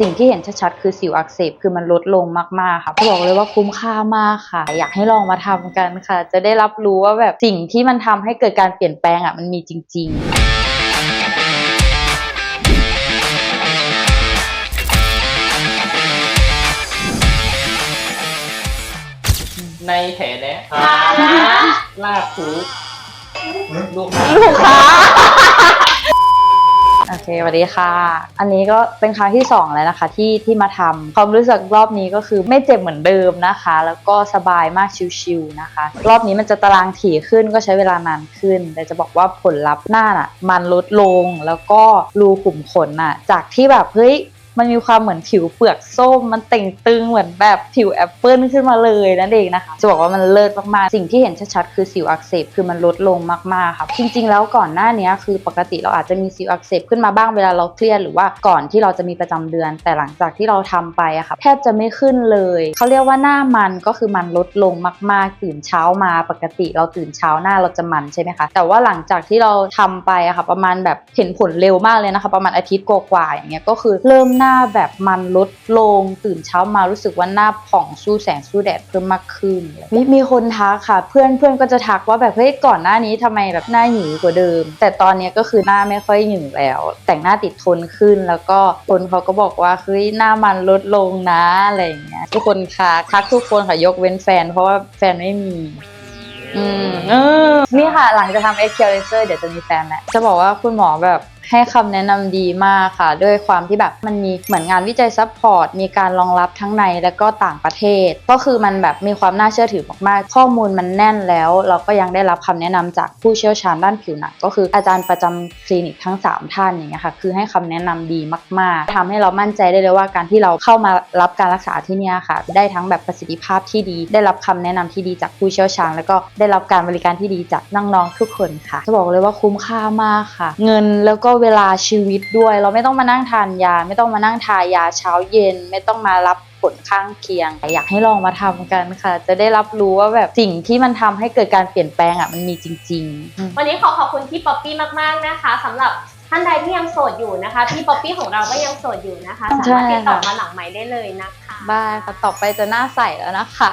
สิ่งที่เห็นชัดๆคือสิวอักเสบคือมันลดลงมากๆค่ะบอกเลยว่าคุ้มค่ามากค่ะ อยากให้ลองมาทำกันค่ะ จะได้รับรู้ว่าแบบสิ่งที่มันทำให้เกิดการเปลี่ยนแปลงอะมันมีจริง ๆในแผลแนะลากถูลูกลูกค้าโอเคสวัสดีค่ะ อันนี้ก็เป็นครั้งที่สองแล้วนะคะที่ที่มาทำความรู้สึกรอบนี้ก็คือไม่เจ็บเหมือนเดิมนะคะ แล้วก็สบายมากชิวๆนะคะ รอบนี้มันจะตารางถี่ขึ้นก็ใช้เวลานานขึ้น แต่จะบอกว่าผลลัพธ์หน้าน่ะมันลดลงแล้วก็รูขุมขนน่ะจากที่แบบเฮ้ย มันมีความเหมือนผิวเปลือกส้ม มันเต่งตึงเหมือนแบบผิวแอปเปิลขึ้นมาเลยนั่นเองนะคะ จะบอกว่ามันเลิศมากๆ สิ่งที่เห็นชัดๆคือสิวอักเสบคือมันลดลงมากๆค่ะจริงๆ แล้วก่อนหน้านี้คือปกติเราอาจจะมีสิวอักเสบขึ้นมาบ้างเวลาเราเครียดหรือว่าก่อนที่เราจะมีประจำเดือน แต่หลังจากที่เราทำไปอะค่ะแทบจะไม่ขึ้นเลยเขาเรียกว่าหน้ามันก็คือมันลดลงมาก ๆ ตื่นเช้ามาปกติเราตื่นเช้าหน้าเราจะมันใช่ไหมคะแต่ว่าหลังจากที่เราทำไปอะค่ะประมาณแบบเห็นผลเร็วมากเลยนะคะ ประมาณอาทิตย์กว่าๆอย่างเงี้ยก็คือเริ่มหน้าน้าแบบมันลดลง ตื่นเช้ามารู้สึกว่าหน้าผ่องสู้แสงสู้แดดเพิ่มมากขึ้นมีมีคนทักค่ะ เพื่อนเพื่อนก็จะทักว่าแบบเฮ้ยก่อนหน้านี้ทำไมแบบหน้าหยีกว่าเดิม แต่ตอนนี้ก็คือหน้าไม่ค่อยหยิ่งแล้ว แต่งหน้าติดทนขึ้นแล้วก็คนเขาก็บอกว่าเฮ้ยหน้ามันลดลงนะอะไรอย่างเงี้ยทุกคนค่ะทักทุกคนค่ะยกเว้นแฟน เพราะว่าแฟนไม่มี อืมเออ นี่ค่ะ หลังจากทำ Excel Laser เซอร์เดี๋ยวจะมีแฟนแล้วจะบอกว่าคุณหมอแบบให้คำแนะนำดีมากค่ะ ด้วยความที่แบบมันมีเหมือนงานวิจัยซัพพอร์ต มีการรองรับทั้งในและก็ต่างประเทศ ก็คือมันแบบมีความน่าเชื่อถือมากๆ ข้อมูลมันแน่นแล้ว เราก็ยังได้รับคำแนะนำจากผู้เชี่ยวชาญด้านผิวหนังก็คืออาจารย์ประจำคลินิกทั้ง 3 ท่านอย่างเงี้ยค่ะ คือให้คำแนะนำดีมากๆทำให้เรามั่นใจได้เลยว่าการที่เราเข้ามารับการรักษาที่เนี่ยค่ะ ได้ทั้งแบบประสิทธิภาพที่ดี ได้รับคำแนะนำที่ดีจากผู้เชี่ยวชาญ แล้วก็ได้รับการบริการที่ดีจากน้องๆทุกคนค่ะ จะบอกเลยว่าคุ้มค่ามากค่ะ เงินแล้วก็เวลาชีวิตด้วย เราไม่ต้องมานั่งทานยา ไม่ต้องมานั่งทายาเช้าเย็น ไม่ต้องมารับผลข้างเคียง อยากให้ลองมาทำกันค่ะ จะได้รับรู้ว่าแบบสิ่งที่มันทำให้เกิดการเปลี่ยนแปลงอะมันมีจริงๆอืมวันนี้ขอขอบคุณพี่ป๊อปปี้มากๆนะคะสำหรับท่านใดที่ยังโสดอยู่นะคะพี่ป๊อปปี้ของเราก็ยังโสดอยู่นะคะ สามารถติดต่อมาหลังไมค์ได้เลยนะคะได้ค่ะต่อไปจะหน้าใสแล้วนะคะ